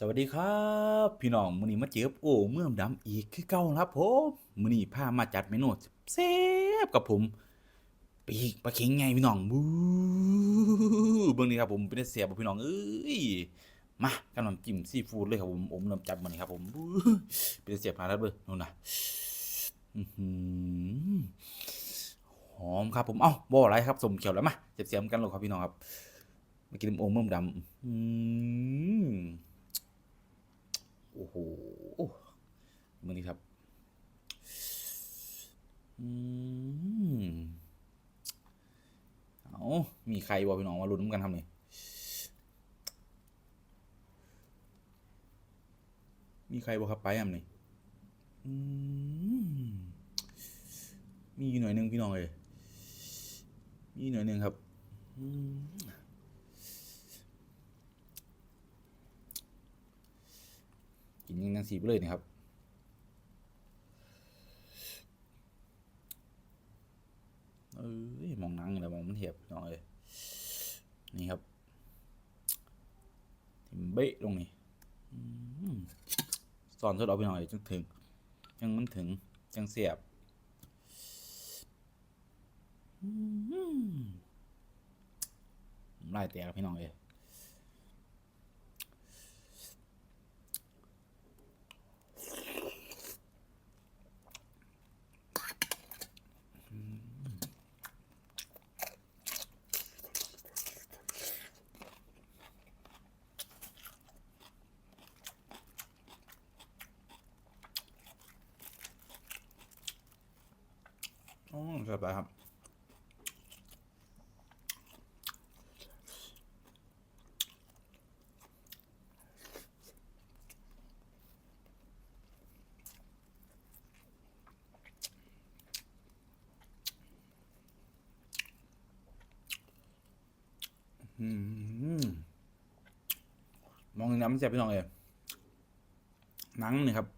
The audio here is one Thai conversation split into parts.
สวัสดีครับพี่น้องมื้อนี้มาเจอบโอ้เมื่อมดำอีกคือเก่าครับผมมื้อนี้พามาจัดเมนูแซ่บกับผมปีกปลาเข็งไงพี่น้องบูเบิ่งนี่ครับผมเป็นได้แซ่บบ่พี่น้องเอ้ยมากับน้ำจิ้มซีฟู้ดเลยครับผมอมน้ำจัดมื้อนี้ครับผมเป็นได้แซ่บขนาดนั้นเบิ่งนู่นน่ะหอมครับผมเอ้าบ่อะไรครับสมเขียวแล้วมาเสียบๆกันเลยครับพี่น้องครับมากินโอ่งเมื่อมดำอืม โอ้โห มือนี้ครับอืมเอามีใครวะพี่น้องมาลุ้นกันทำนี่มีใครบ่ครับไปอะนี่มีอยู่หน่อยหนึงพี่น้องเลยมีหน่อยหนึงครับกินยังนังสีไปเลยนะครับ เอ้ยมองนังเลยมองมันเหียบน้องเอ้ยนี่ครับทิมเบะลงนี้สอนทดเอาไปหน่อยจังถึงจังมันถึงจังเสียบอืมไล่แตกพี่น้องเอ้ย อสบายครับมองน้ำมันแซ่บพี่น้องเอ๋นังนี่ครับ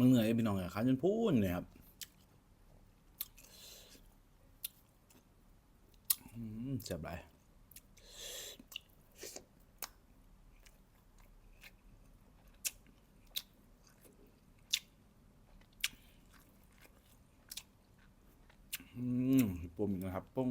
มึงเหนื่อยพี่น้องอะครับจนพูนเลยครับเจ็บไรอืมปุ่มนะครับปุ้ง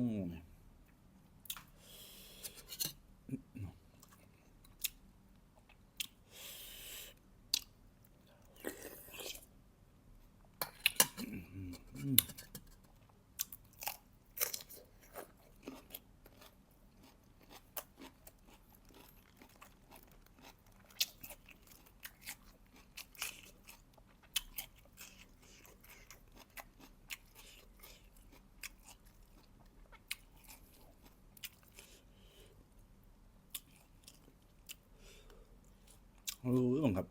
รู้เรื่องครับ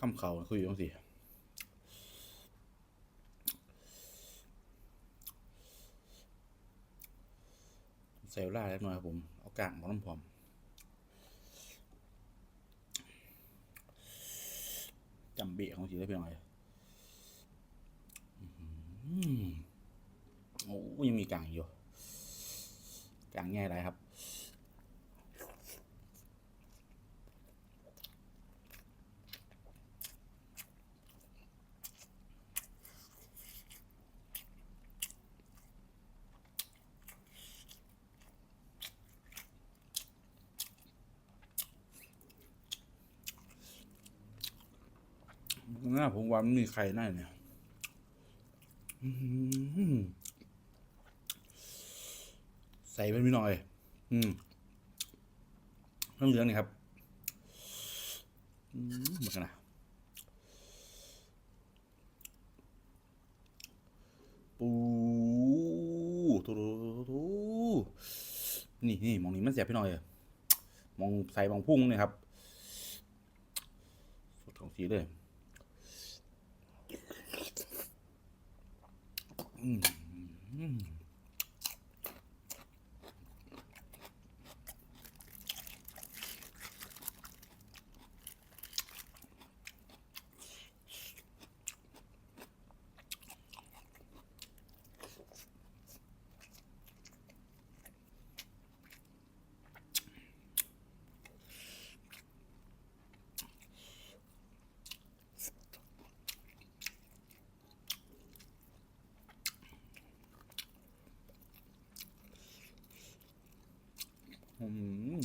คำเขาคุยอยู่ตรงสี่เวลาแล้วหน่อยครับผม เอากลางของน้ำพร้อมจำเบะของสีได้เพียงไรอื้อหือโอ้ยังมีกลางอยู่กลางแง่ไรครับ ห น้าผมว่ามันมีใครแน่เนี่ยใส่เป็นพี่หน่อย อืมเรื่อเหลืองนี่ครับเหมือนกันนะปูทูทูนี่นี่มองนี้มันเสียพี่หน่อย มองใส่มองพุ่งเนี่ยครับของสีเลย อืมอืม อืม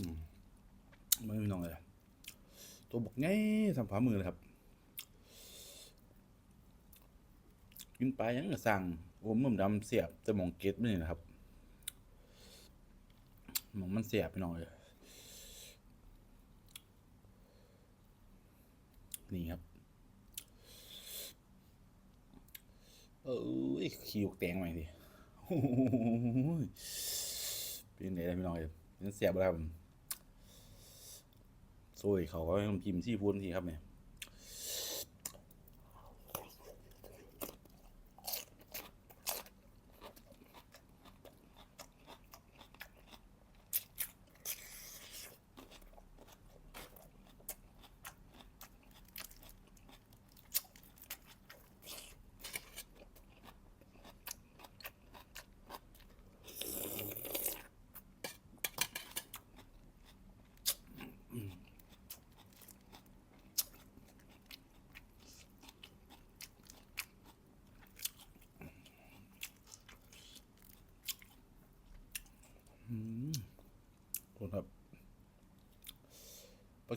ไม่มีน้องเลย ตัวบกไงทำฝ่ามือเลยครับ กินไปยังกะสั่งโอ้มึมดำเสียบแต่หมองเกตไม่นี่นะครับหมองมันเสียบไปหน่อยเลยนี่ครับ เอ้ยขี้ยกแตงใหม่ดิเป็นไงได้พี่น้องเอ้ย เสียบแล้วครับโซ่ยเขาก็ต้องจิ้มซี่พูนทีครับเนี่ย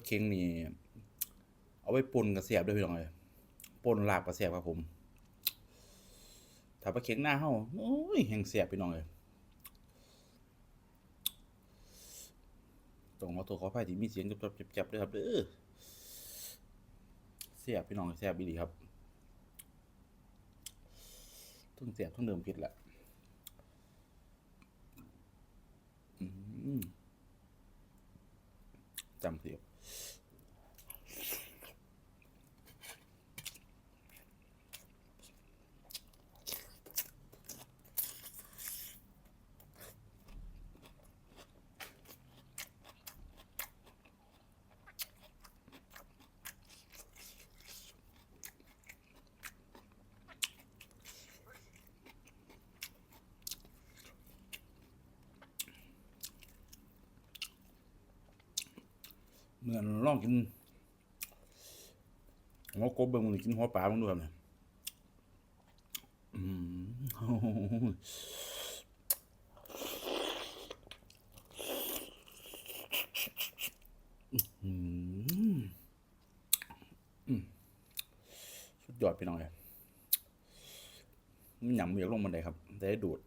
เค็งนี่ เอาไว้ปนกระเสียบด้วยพี่น้องเลยปนลาบกระเสียบครับผมถ้าปลาเค็งหน้าเฮาโอ้ยแห่งเสียบพี่น้องเลยต้องเอาตัวขอไฟที่มีเสียงจับๆจับๆด้วยครับเด้อเสียบพี่น้องเสียบอีครับทั้งเสียบทั้งเดิมผิดแหละจำเสียบ เหมือนลองกินหัวกบเบิ่งมันกินหัวปลาบ้างดูครับเนี่ยอืมสุดยอดพี่น้อยมันหยำเหมียกลงบันไดครับได้ดูด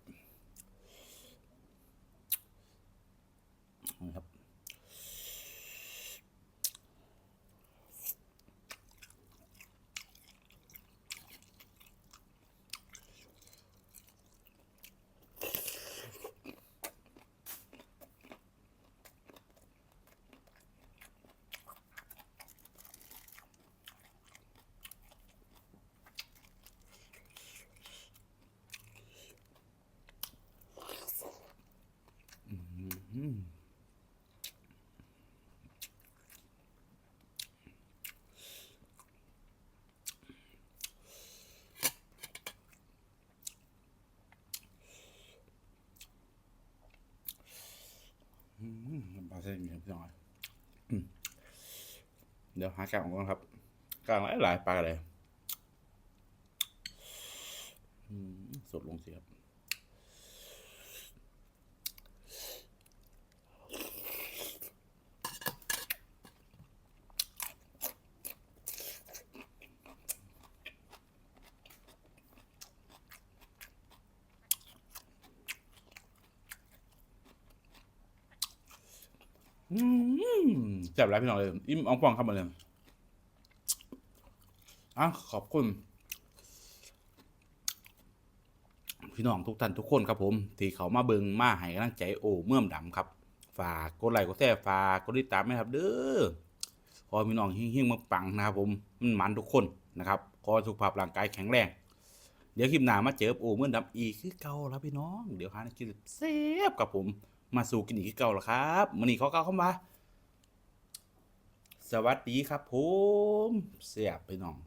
นะครับ อืมอืมปลาเส้นมีพี่น้อยอืม เดี๋ยวหากลางของก่อนครับกลางหลายหลายปลาเลยอืมสดลงสิครับ แซ่บแล้วพี่น้องเลยอิ่มอ่องป่องครับหมดเลยอะขอบคุณ พี่น้องทุกท่านทุกคนครับผม ที่เขามาเบิงมาให้กำลังใจโอ้เมื่อมดำครับ ฝากกดไลค์กดแชร์ฝากกดติดตามไหมครับ เด้อขอพี่น้องเฮงๆมาปังนะครับผมมันมันทุกคนนะครับขอสุขภาพร่างกายแข็งแรง เดี๋ยวคลิปหน้ามาเจอโอเมื่อมดำอีกคือเก่าแล้วพี่น้อง เดี๋ยวหาในคลิปเซฟกับผม มาสู่กินอีกเก่าหรอครับมันนี่เขาเก้าเข้ามา สวัสดีครับผมเสียบไปน้อง